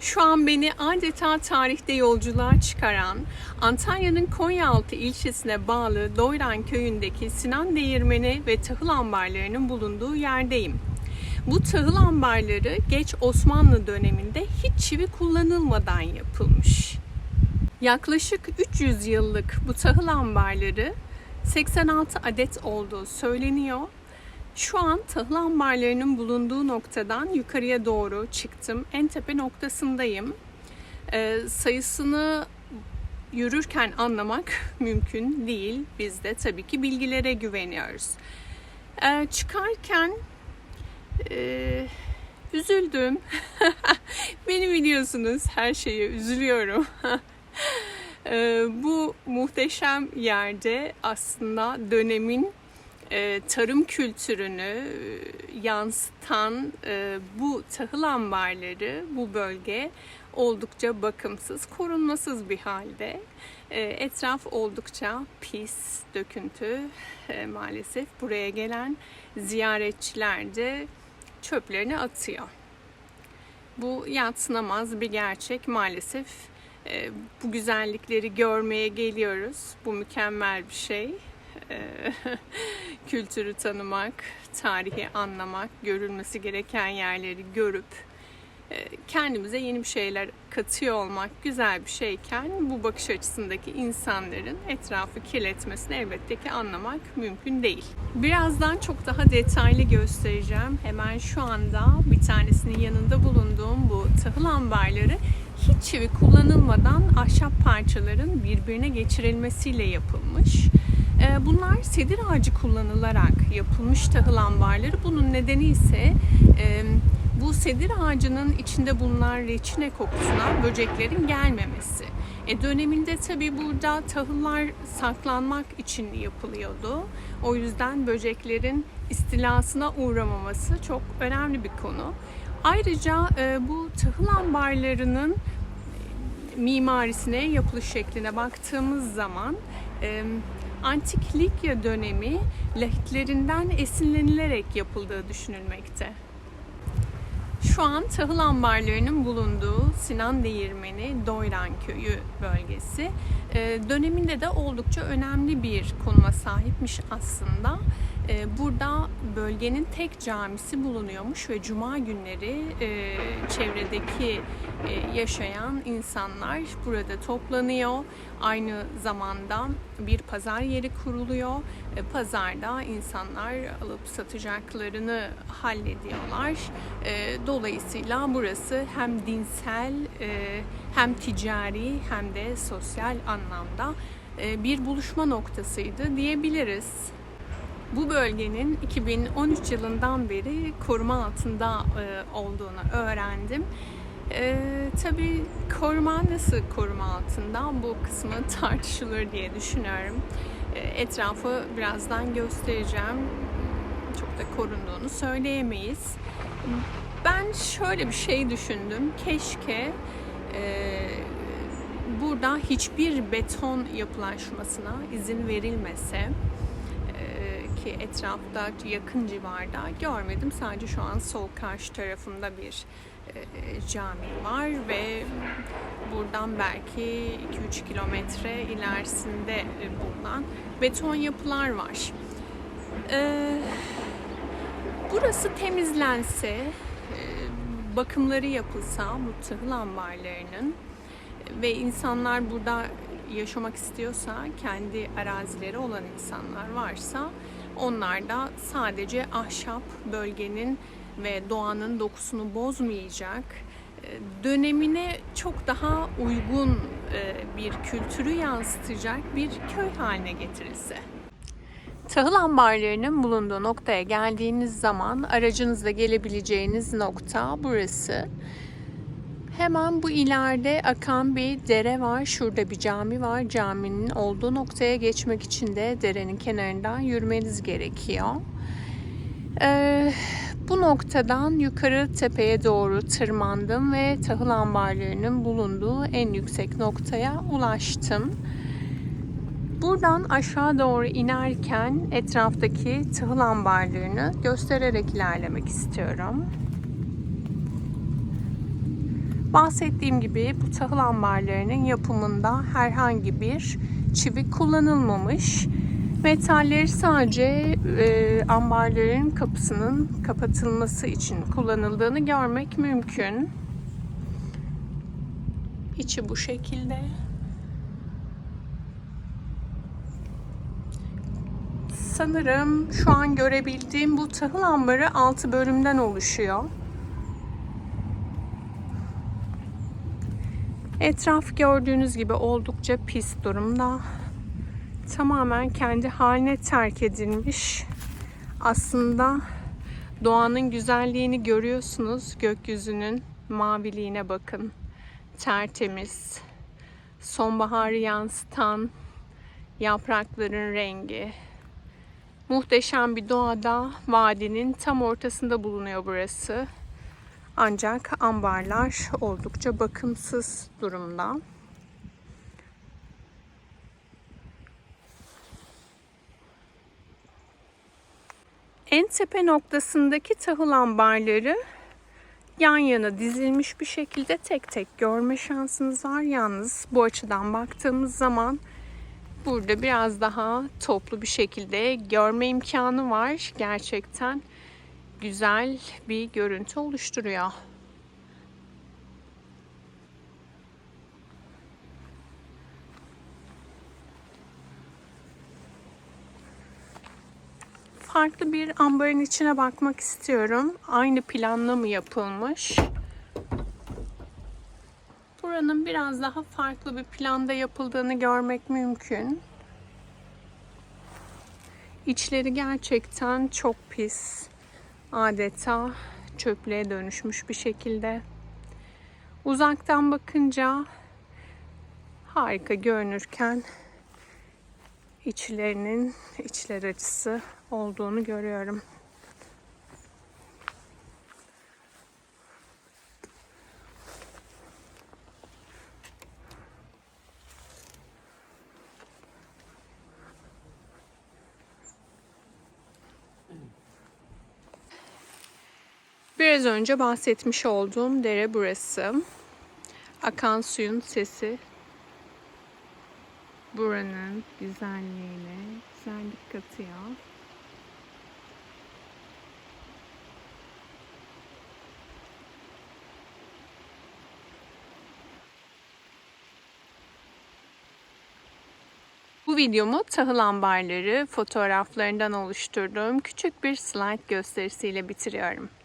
Şu an beni adeta tarihte yolculuğa çıkaran Antalya'nın Konyaaltı ilçesine bağlı Doyran köyündeki Sinan Değirmeni ve tahıl ambarlarının bulunduğu yerdeyim. Bu tahıl ambarları geç Osmanlı döneminde hiç çivi kullanılmadan yapılmış. Yaklaşık 300 yıllık bu tahıl ambarları 86 adet olduğu söyleniyor. Şu an tahıl ambarlarının bulunduğu noktadan yukarıya doğru çıktım. En tepe noktasındayım. Ee, sayısını yürürken anlamak mümkün değil. Biz de tabii ki bilgilere güveniyoruz. Ee, çıkarken e, üzüldüm. Beni biliyorsunuz her şeye üzülüyorum. Ee, bu muhteşem yerde aslında dönemin e, tarım kültürünü e, yansıtan e, bu tahıl ambarları, bu bölge oldukça bakımsız, korunmasız bir halde. Etraf oldukça pis, döküntü. Maalesef buraya gelen ziyaretçiler de çöplerini atıyor. Bu yatsınamaz bir gerçek maalesef. Bu güzellikleri görmeye geliyoruz. Bu mükemmel bir şey. E, kültürü tanımak, tarihi anlamak, görülmesi gereken yerleri görüp e, kendimize yeni bir şeyler katıyor olmak güzel bir şeyken bu bakış açısındaki insanların etrafı kirletmesini elbette ki anlamak mümkün değil. Birazdan çok daha detaylı göstereceğim. Hemen şu anda bir tanesinin yanında bulunduğum bu tahıl ambarları hiç çivi kullanılmadan ahşap parçaların birbirine geçirilmesiyle yapılmış. Ee, Bunlar sedir ağacı kullanılarak yapılmış tahıl ambarları. Bunun nedeni ise e, bu sedir ağacının içinde bulunan reçine kokusuna böceklerin gelmemesi. E döneminde tabi burada tahıllar saklanmak için yapılıyordu. O yüzden böceklerin istilasına uğramaması çok önemli bir konu. Ayrıca e, bu tahıl ambarlarının mimarisine, yapılış şekline baktığımız zaman e, Antik Likya dönemi lahitlerinden esinlenilerek yapıldığı düşünülmekte. Şu an tahıl ambarlarının bulunduğu Sinan Değirmeni, Doyran Köyü bölgesi e, döneminde de oldukça önemli bir konuma sahipmiş aslında. E, Burada bölgenin tek camisi bulunuyormuş ve cuma günleri e, çevredeki e, yaşayan insanlar burada toplanıyor. Aynı zamanda bir pazar yeri kuruluyor. Pazarda insanlar alıp satacaklarını hallediyorlar. E, Dolayısıyla burası hem dinsel e, hem ticari hem de sosyal anlamda bir buluşma noktasıydı diyebiliriz. Bu bölgenin 2013 yılından beri koruma altında e, olduğunu öğrendim. E, tabii koruma nasıl koruma altında bu kısmı tartışılır diye düşünüyorum. E, etrafı birazdan göstereceğim. Çok da korunduğunu söyleyemeyiz. Ben şöyle bir şey düşündüm. Keşke e, burada hiçbir beton yapılaşmasına izin verilmese ki etrafta yakın civarda görmedim. Sadece şu an sol karşı tarafımda bir e, cami var ve buradan belki 2-3 kilometre ilerisinde e, bulunan beton yapılar var. E, burası temizlense, e, bakımları yapılsa bu tahıl ambarlarının ve insanlar burada yaşamak istiyorsa, kendi arazileri olan insanlar varsa onlar da sadece ahşap bölgenin ve doğanın dokusunu bozmayacak, e, dönemine çok daha uygun e, bir kültürü yansıtacak bir köy haline getirilse. Tahıl ambarlarının bulunduğu noktaya geldiğiniz zaman aracınızla gelebileceğiniz nokta burası. Hemen bu ileride akan bir dere var. Şurada bir cami var. Caminin olduğu noktaya geçmek için de derenin kenarından yürümeniz gerekiyor. Ee, bu noktadan yukarı tepeye doğru tırmandım ve tahıl ambarlarının bulunduğu en yüksek noktaya ulaştım. Buradan aşağı doğru inerken etraftaki tahıl ambarlarını göstererek ilerlemek istiyorum. Bahsettiğim gibi bu tahıl ambarlarının yapımında herhangi bir çivi kullanılmamış. Metalleri sadece e, ambarların kapısının kapatılması için kullanıldığını görmek mümkün. İçi bu şekilde. Sanırım şu an görebildiğim bu tahıl ambarı 6 bölümden oluşuyor. Etraf gördüğünüz gibi oldukça pis durumda. Tamamen kendi haline terk edilmiş. Aslında doğanın güzelliğini görüyorsunuz. Gökyüzünün maviliğine bakın. Tertemiz. Sonbaharı yansıtan yaprakların rengi. Muhteşem bir doğada vadinin tam ortasında bulunuyor burası. Ancak ambarlar oldukça bakımsız durumda. En tepe noktasındaki tahıl ambarları yan yana dizilmiş bir şekilde tek tek görme şansınız var. Yalnız bu açıdan baktığımız zaman burada biraz daha toplu bir şekilde görme imkanı var. Gerçekten güzel bir görüntü oluşturuyor. Farklı bir ambarın içine bakmak istiyorum. Aynı planla mı yapılmış? Buranın biraz daha farklı bir planda yapıldığını görmek mümkün. İçleri gerçekten çok pis. Adeta çöplüğe dönüşmüş bir şekilde. Uzaktan bakınca harika görünürken içlerinin içler acısı olduğunu görüyorum. Biraz önce bahsetmiş olduğum dere burası. Akan suyun sesi buranın güzelliğine güzellik katıyor. Bu videomu tahıl ambarları fotoğraflarından oluşturduğum küçük bir slide gösterisiyle bitiriyorum.